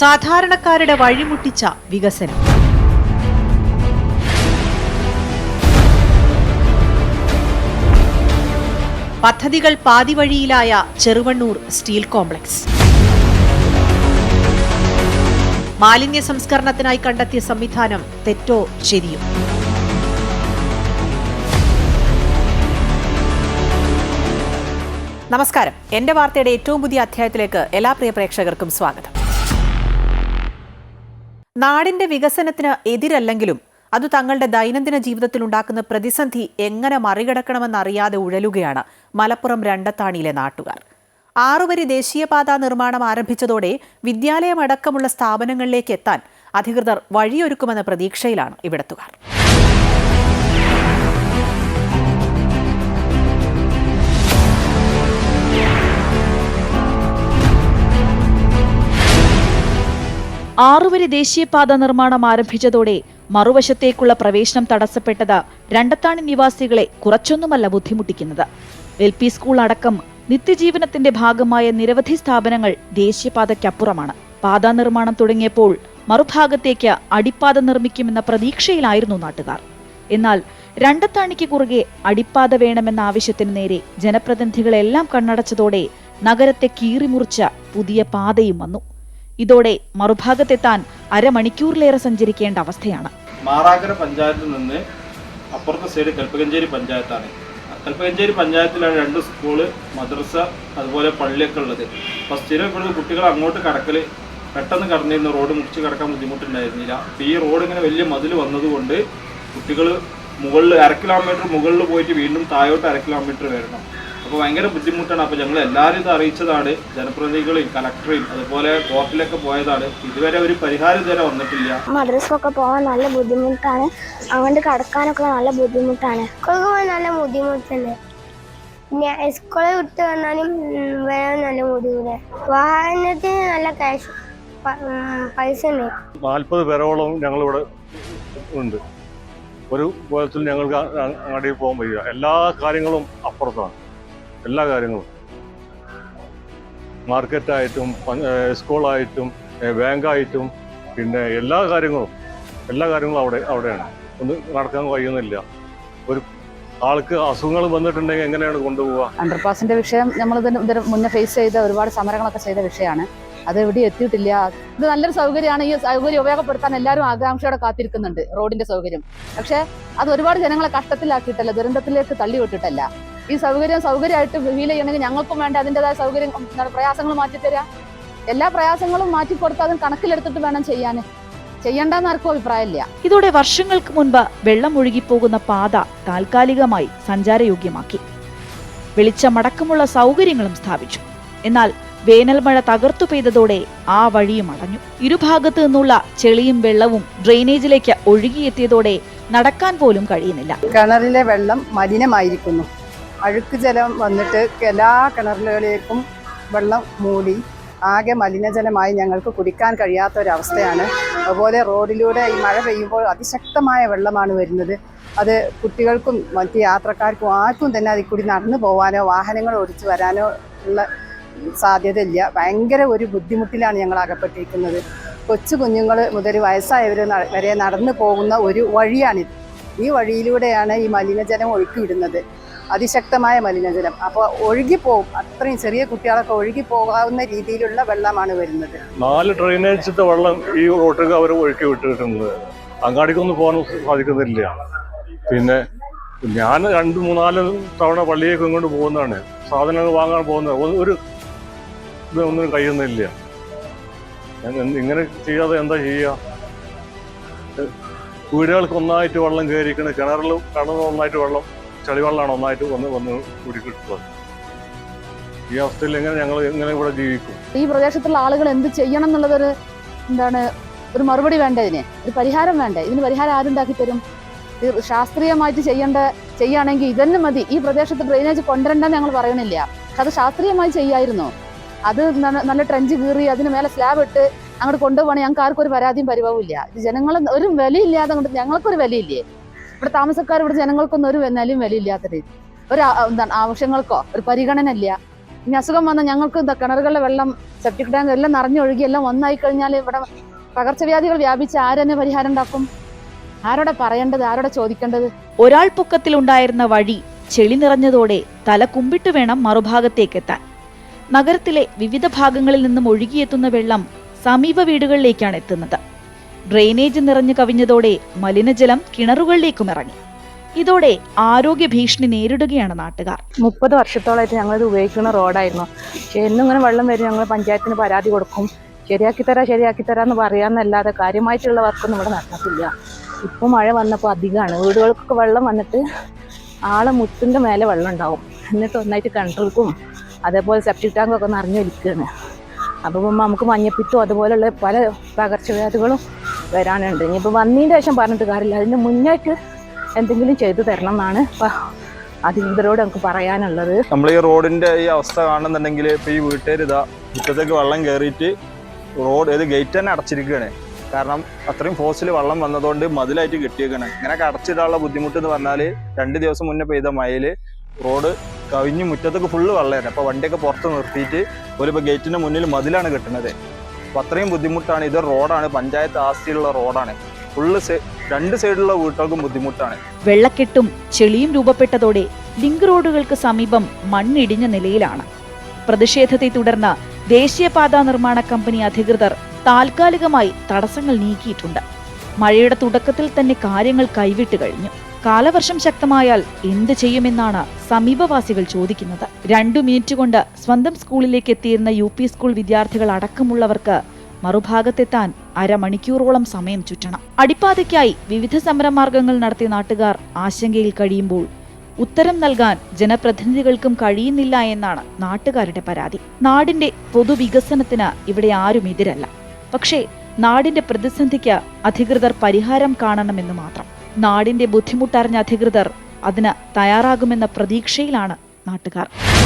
സാധാരണക്കാരുടെ വഴിമുട്ടിച്ച വികസനം. പദ്ധതികൾ പാതിവഴിയിലായ ചെറുവണ്ണൂർ സ്റ്റീൽ കോംപ്ലക്സ്. മാലിന്യ സംസ്കരണത്തിനായി കണ്ടെത്തിയ സംവിധാനം തെറ്റോ ശരിയോ? നമസ്കാരം. എന്റെ വാർത്തയുടെ ഏറ്റവും പുതിയ അധ്യായത്തിലേക്ക് എല്ലാ പ്രിയ പ്രേക്ഷകർക്കും സ്വാഗതം. നാടിന്റെ വികസനത്തിന് എതിരല്ലെങ്കിലും അത് തങ്ങളുടെ ദൈനംദിന ജീവിതത്തിൽ ഉണ്ടാക്കുന്ന പ്രതിസന്ധി എങ്ങനെ മറികടക്കണമെന്നറിയാതെ ഉഴലുകയാണ് മലപ്പുറം രണ്ടത്താണിയിലെ നാട്ടുകാർ. ആറുവരി ദേശീയപാത നിർമ്മാണം ആരംഭിച്ചതോടെ വിദ്യാലയമടക്കമുള്ള സ്ഥാപനങ്ങളിലേക്ക് എത്താൻ അധികൃതർ വഴിയൊരുക്കുമെന്ന പ്രതീക്ഷയിലാണ് ഇവിടത്തുകാർ. ആറുവരി ദേശീയപാത നിർമ്മാണം ആരംഭിച്ചതോടെ മറുവശത്തേക്കുള്ള പ്രവേശനം തടസ്സപ്പെട്ടത് രണ്ടത്താണി നിവാസികളെ കുറച്ചൊന്നുമല്ല ബുദ്ധിമുട്ടിക്കുന്നത്. എൽ പി സ്കൂൾ അടക്കം നിത്യജീവനത്തിന്റെ ഭാഗമായ നിരവധി സ്ഥാപനങ്ങൾ ദേശീയപാതയ്ക്കപ്പുറമാണ്. പാതാ നിർമ്മാണം തുടങ്ങിയപ്പോൾ മറുഭാഗത്തേക്ക് അടിപ്പാത നിർമ്മിക്കുമെന്ന പ്രതീക്ഷയിലായിരുന്നു നാട്ടുകാർ. എന്നാൽ രണ്ടത്താണിക്ക് കുറുകെ അടിപ്പാത വേണമെന്ന ആവശ്യത്തിന് നേരെ ജനപ്രതിനിധികളെല്ലാം കണ്ണടച്ചതോടെ നഗരത്തെ കീറിമുറിച്ച പുതിയ പാതയും വന്നു. ഇതോടെ മറുഭാഗത്തെത്താൻ അരമണിക്കൂറിലേറെ സഞ്ചരിക്കേണ്ട അവസ്ഥയാണ്. മാറാക്കര പഞ്ചായത്തിൽ നിന്ന് അപ്പുറത്തെ സൈഡ് കൽപ്പകഞ്ചേരി പഞ്ചായത്താണ്. കൽപ്പകഞ്ചേരി പഞ്ചായത്തിലാണ് രണ്ട് സ്കൂൾ മദ്രസ അതുപോലെ പള്ളിയൊക്കെ ഉള്ളത്. അപ്പോൾ സ്ഥിരം കുട്ടികൾ അങ്ങോട്ട് കടക്കൽ പെട്ടെന്ന് കടന്നിരുന്ന റോഡ് മുറിച്ച് കടക്കാൻ ബുദ്ധിമുട്ടുണ്ടായിരുന്നില്ല. അപ്പോൾ ഈ റോഡ് ഇങ്ങനെ വലിയ മതിൽ വന്നതുകൊണ്ട് കുട്ടികൾ മുകളിൽ അര കിലോമീറ്റർ മുകളിൽ പോയിട്ട് വീണ്ടും താഴോട്ട് അര കിലോമീറ്റർ വരണം. അപ്പോൾ ഭയങ്കര ബുദ്ധിമുട്ടാണ്. അപ്പോൾ ഞങ്ങൾ എല്ലാവരും ഇത് അറിയിച്ചതാണ്. ജനപ്രതിനിധികളെയും കലക്ടറെയും അതുപോലെ കോർട്ടിലൊക്കെ പോയതാണ്. ഇതുവരെ ഒരു പരിഹാരം ഇതുവരെ വന്നിട്ടില്ല. മദ്രസൊക്കെ പോകാൻ നല്ല ബുദ്ധിമുട്ടാണ്. അങ്ങോട്ട് കടക്കാനൊക്കെ നല്ല ബുദ്ധിമുട്ടാണ്. പോകാൻ നല്ല ബുദ്ധിമുട്ടുണ്ട്. ഞാൻ സ്കൂളിൽ വിട്ട് വന്നാലും വേറെ വരാൻ നല്ല ബുദ്ധിമുട്ട് വാഹനത്തിന് നല്ല ക്യാഷ് പൈസ ഉണ്ട്. നാൽപ്പത് പേരോളം ഞങ്ങളിവിടെ ഉണ്ട്. ഒരു കോലത്തിൽ ഞങ്ങൾക്ക് അ- അ- അങ്ങോട്ടേക്ക് പോകാൻ വയ്യ. എല്ലാ കാര്യങ്ങളും അപ്പുറത്താണ്. എല്ലാ കാര്യങ്ങളും. മാർക്കറ്റായിട്ടും സ്കൂളായിട്ടും ബാങ്കായിട്ടും പിന്നെ എല്ലാ കാര്യങ്ങളും എല്ലാ കാര്യങ്ങളും അവിടെ അവിടെയാണ്. ഒന്ന് നടക്കാൻ കഴിയുന്നില്ല. ഒരു ആൾക്ക് അസുഖങ്ങൾ വന്നിട്ടുണ്ടെങ്കിൽ എങ്ങനെയാണ് കൊണ്ടുപോവുക? അണ്ടർപാസിന്റെ വിഷയം നമ്മൾ ഇതിന് മുന്നേ ഫേസ് ചെയ്ത ഒരുപാട് സമരങ്ങളൊക്കെ ചെയ്ത വിഷയമാണ്. അത് എവിടെ എത്തിയിട്ടില്ല. ഇത് നല്ലൊരു സൗകര്യമാണ്. ഈ സൗകര്യം ഉപയോഗപ്പെടുത്താൻ എല്ലാവരും ആകാംക്ഷയോടെ കാത്തിരിക്കുന്നുണ്ട് റോഡിന്റെ സൗകര്യം. പക്ഷേ അത് ഒരുപാട് ജനങ്ങളെ കഷ്ടത്തിലാക്കിയിട്ടല്ല ദുരന്തത്തിലേക്ക് തള്ളിവിട്ടിട്ടല്ല. ഈ സൗകര്യം സൗകര്യമായിട്ട് ഫീൽ ചെയ്യണമെങ്കിൽ ഞങ്ങൾക്കും വേണ്ട അതിന്റെതായ സൗകര്യം പ്രയാസങ്ങൾ മാറ്റിത്തരാം എല്ലാ പ്രയാസങ്ങളും മാറ്റിക്കൊടുത്ത് അതും കണക്കിലെടുത്തിട്ട് വേണം ചെയ്യാൻ ചെയ്യണ്ടെന്ന് ആർക്കും അഭിപ്രായമില്ല. ഇതോടെ വർഷങ്ങൾക്ക് മുൻപ് വെള്ളം ഒഴുകിപ്പോകുന്ന പാത താൽക്കാലികമായി സഞ്ചാരയോഗ്യമാക്കി. വെളിച്ചമടക്കമുള്ള സൗകര്യങ്ങളും സ്ഥാപിച്ചു. എന്നാൽ വേനൽ മഴ തകർത്തു പെയ്തതോടെ ആ വഴിയും അടഞ്ഞു. ഇരുഭാഗത്തു നിന്നുള്ള ചെളിയും വെള്ളവും ഡ്രെയിനേജിലേക്ക് ഒഴുകിയെത്തിയതോടെ നടക്കാൻ പോലും കഴിയുന്നില്ല. കിണറിലെ വെള്ളം മലിനമായിരിക്കുന്നു. അഴുക്ക് ജലം വന്നിട്ട് എല്ലാ കിണറുകളിലേക്കും വെള്ളം മൂടി ആകെ മലിനജലമായി ഞങ്ങൾക്ക് കുടിക്കാൻ കഴിയാത്ത ഒരവസ്ഥയാണ് അതുപോലെ റോഡിലൂടെ ഈ മഴ പെയ്യുമ്പോൾ അതിശക്തമായ വെള്ളമാണ് വരുന്നത്. അത് കുട്ടികൾക്കും മറ്റ് യാത്രക്കാർക്കും ആർക്കും തന്നെ അതിൽ കൂടി നടന്നു പോകാനോ വാഹനങ്ങൾ ഓടിച്ചു വരാനോ ഉള്ള സാധ്യതയില്ല. ഭയങ്കര ഒരു ബുദ്ധിമുട്ടിലാണ് ഞങ്ങൾ അകപ്പെട്ടിരിക്കുന്നത്. കൊച്ചു കുഞ്ഞുങ്ങൾ മുതൽ വയസ്സായവർ വരെ നടന്നു പോകുന്ന ഒരു വഴിയാണിത്. ഈ വഴിയിലൂടെയാണ് ഈ മലിനജലം ഒഴുക്കിവിടുന്നത്. അതിശക്തമായ മലിനജലം. അപ്പോൾ ഒഴുകിപ്പോകും അത്രയും ചെറിയ കുട്ടികളൊക്കെ ഒഴുകി പോകാവുന്ന രീതിയിലുള്ള വെള്ളമാണ് വരുന്നത്. നാല് ഡ്രെയിനേജത്തെ വെള്ളം ഈ റോട്ടിൽ അവർ ഒഴുക്കി വിട്ടിട്ടുണ്ട്. അങ്ങാടിക്കൊന്നും പോകാൻ സാധിക്കുന്നില്ല. പിന്നെ ഞാൻ രണ്ട് മൂന്നാൽ തവണ പള്ളിയേക്ക് ഇങ്ങോട്ട് പോകുന്നതാണ്. സാധനങ്ങൾ വാങ്ങാൻ പോകുന്നത്. ഒരു ഇതൊന്നും കഴിയുന്നില്ല. ഇങ്ങനെ ചെയ്യാതെ എന്താ ചെയ്യുക വീടുകൾക്ക് ഒന്നായിട്ട് വെള്ളം കയറിയിരിക്കുന്നത് കിണറിൽ കിണറിൽ ഒന്നായിട്ട് വെള്ളം ചളിവെള്ളമാണ് ഒന്നായിട്ട് വന്ന് വന്ന് കൂടി കിട്ടുന്നത് ഈ അവസ്ഥയിൽ എങ്ങനെ ഞങ്ങൾ എങ്ങനെ ഇവിടെ ജീവിക്കും? ഈ പ്രദേശത്തുള്ള ആളുകൾ എന്ത് ചെയ്യണം എന്നുള്ളതൊരു എന്താണ് ഒരു മറുപടി വേണ്ട ഇതിന്? ഒരു പരിഹാരം വേണ്ടേ? ഇതിന് പരിഹാരം ആരുണ്ടാക്കി തരും? ശാസ്ത്രീയമായിട്ട് ചെയ്യേണ്ട ചെയ്യുകയാണെങ്കിൽ ഇതന്നെ മതി. ഈ പ്രദേശത്ത് ഡ്രെയിനേജ് കൊണ്ടുവരണ്ടെന്ന് ഞങ്ങൾ പറയണില്ല. അത് ശാസ്ത്രീയമായി ചെയ്യായിരുന്നു. അത് നല്ല- ട്രെഞ്ച് കീറി അതിന് മേലെ സ്ലാബ് ഇട്ട് അങ്ങോട്ട് കൊണ്ടുപോകണേ. ഞങ്ങൾക്ക് ആർക്കും ഒരു പരാതിയും ഇത് ജനങ്ങൾ ഒരു വിലയില്ലാതെ അങ്ങോട്ട് ഞങ്ങൾക്കൊരു വിലയില്ലേ? ഇവിടെ താമസക്കാർ ഇവിടെ ജനങ്ങൾക്കൊന്നും ഒരു നിലയും വിലയില്ലാത്ത രീതി. ഒരു എന്താണ് ആവശ്യങ്ങൾക്കോ ഒരു പരിഗണന ഇല്ല ഇനി അസുഖം വന്നാൽ ഞങ്ങൾക്ക് എന്താ കിണറുകളിലെ വെള്ളം സെപ്റ്റിക് ടാങ്ക് എല്ലാം നിറഞ്ഞൊഴുകി എല്ലാം ഒന്നായി കഴിഞ്ഞാൽ ഇവിടെ പകർച്ചവ്യാധികൾ വ്യാപിച്ച് ആരെന്നെ പരിഹാരം ഉണ്ടാക്കും? ആരോടെ പറയേണ്ടത്? ആരോടെ ചോദിക്കേണ്ടത്? ഒരാൾ പൊക്കത്തിലുണ്ടായിരുന്ന വഴി ചെളി നിറഞ്ഞതോടെ തല കുമ്പിട്ട് വേണം മറുഭാഗത്തേക്കെത്താൻ നഗരത്തിലെ വിവിധ ഭാഗങ്ങളിൽ നിന്നും ഒഴുകിയെത്തുന്ന വെള്ളം സമീപ വീടുകളിലേക്കാണ് എത്തുന്നത്. ഡ്രെയിനേജ് നിറഞ്ഞു കവിഞ്ഞതോടെ മലിനജലം കിണറുകളിലേക്കും ഇറങ്ങി. ഇതോടെ ആരോഗ്യ ഭീഷണി നേരിടുകയാണ് നാട്ടുകാർ. മുപ്പത് വർഷത്തോളമായിട്ട് ഇത് ഉപയോഗിക്കുന്ന റോഡായിരുന്നു. പക്ഷേ എന്നും ഇങ്ങനെ വെള്ളം വരും ഞങ്ങൾ പഞ്ചായത്തിന് പരാതി കൊടുക്കും. ശരിയാക്കി തരാം ശരിയാക്കി തരാം എന്ന് പറയാന്നല്ലാതെ കാര്യമായിട്ടുള്ള വർക്കൊന്നും ഇവിടെ നടന്നിട്ടില്ല. ഇപ്പം മഴ വന്നപ്പോൾ അധികമാണ്. വീടുകൾക്കൊക്കെ വെള്ളം വന്നിട്ട് ആളെ മുട്ടിന്റെ മേലെ വെള്ളം ഉണ്ടാവും. എന്നിട്ട് ഒന്നായിട്ട് കിണറുകൾക്കും അതേപോലെ സെപ്റ്റിക് ടാങ്കൊക്കെ നിറഞ്ഞൊലിക്കുകയാണ് അപ്പോൾ നമുക്ക് മഞ്ഞപ്പിത്തും അതുപോലെയുള്ള പല പകർച്ചവ്യാധികളും വരാനുണ്ട്. ഇനിയിപ്പോൾ വന്നതിന്റെ ശേഷം പറഞ്ഞിട്ട് കാര്യമില്ല. അതിന് മുന്നേക്ക് എന്തെങ്കിലും ചെയ്തു തരണം എന്നാണ് അധികൃതരോട് നമുക്ക് പറയാനുള്ളത്. നമ്മൾ ഈ റോഡിന്റെ ഈ അവസ്ഥ കാണുന്നുണ്ടെങ്കിൽ ഇപ്പൊ ഈ വീട്ടുകാർ ഇതാ മുറ്റത്തേക്ക് വെള്ളം കയറിയിട്ട് റോഡ് ഏത് ഗേറ്റ് തന്നെ അടച്ചിരിക്കുകയാണ്. കാരണം അത്രയും ഫോഴ്സിൽ വെള്ളം വന്നതുകൊണ്ട് മതിലായിട്ട് കെട്ടിയേക്കാണ്. ഇങ്ങനെയൊക്കെ അടച്ചിടാനുള്ള ബുദ്ധിമുട്ട് എന്ന് പറഞ്ഞാൽ രണ്ട് ദിവസം മുന്നേ പെയ്ത മഴയിൽ റോഡ് കവിഞ്ഞ് മുറ്റത്തേക്ക് ഫുള്ള് വെള്ളമായിരുന്നു. അപ്പോൾ വണ്ടിയൊക്കെ പുറത്ത് നിർത്തിയിട്ട് ഒരു ഗേറ്റിന്റെ മുന്നിൽ മതിലാണ് കെട്ടുന്നത് അപ്പോൾ അത്രയും ബുദ്ധിമുട്ടാണ്. ഇത് റോഡാണ്. പഞ്ചായത്ത് ആസ്തിയിലുള്ള റോഡാണ്. ഫുള്ള് രണ്ട് സൈഡിലുള്ള വീട്ടുകൾക്കും ബുദ്ധിമുട്ടാണ്. വെള്ളക്കെട്ടും ചെളിയും രൂപപ്പെട്ടതോടെ ലിങ്ക് റോഡുകൾക്ക് സമീപം മണ്ണിടിഞ്ഞ നിലയിലാണ്. പ്രതിഷേധത്തെ തുടർന്ന് ദേശീയപാതാ നിർമ്മാണ കമ്പനി അധികൃതർ താൽക്കാലികമായി തടസ്സങ്ങൾ നീക്കിയിട്ടുണ്ട്. മഴയുടെ തുടക്കത്തിൽ തന്നെ കാര്യങ്ങൾ കൈവിട്ട് കഴിഞ്ഞു. കാലവർഷം ശക്തമായാൽ എന്ത് ചെയ്യുമെന്നാണ് സമീപവാസികൾ ചോദിക്കുന്നത്. രണ്ടു മിനിറ്റ് കൊണ്ട് സ്വന്തം സ്കൂളിലേക്ക് എത്തിയിരുന്ന യു പി സ്കൂൾ വിദ്യാർത്ഥികൾ അടക്കമുള്ളവർക്ക് മറുഭാഗത്തെത്താൻ അരമണിക്കൂറോളം സമയം ചുറ്റണം. അടിപ്പാതയ്ക്കായി വിവിധ സമരമാർഗങ്ങൾ നടത്തിയ നാട്ടുകാർ ആശങ്കയിൽ കഴിയുമ്പോൾ ഉത്തരം നൽകാൻ ജനപ്രതിനിധികൾക്കും കഴിയുന്നില്ല എന്നാണ് നാട്ടുകാരുടെ പരാതി. നാടിന്റെ പൊതുവികസനത്തിന് ഇവിടെ ആരും എതിരല്ല. പക്ഷേ നാടിന്റെ പ്രതിസന്ധിക്ക് അധികൃതർ പരിഹാരം കാണണമെന്ന് മാത്രം. നാടിന്റെ ബുദ്ധിമുട്ടറിഞ്ഞ അധികൃതർ അതിന് തയ്യാറാകുമെന്ന പ്രതീക്ഷയിലാണ് നാട്ടുകാർ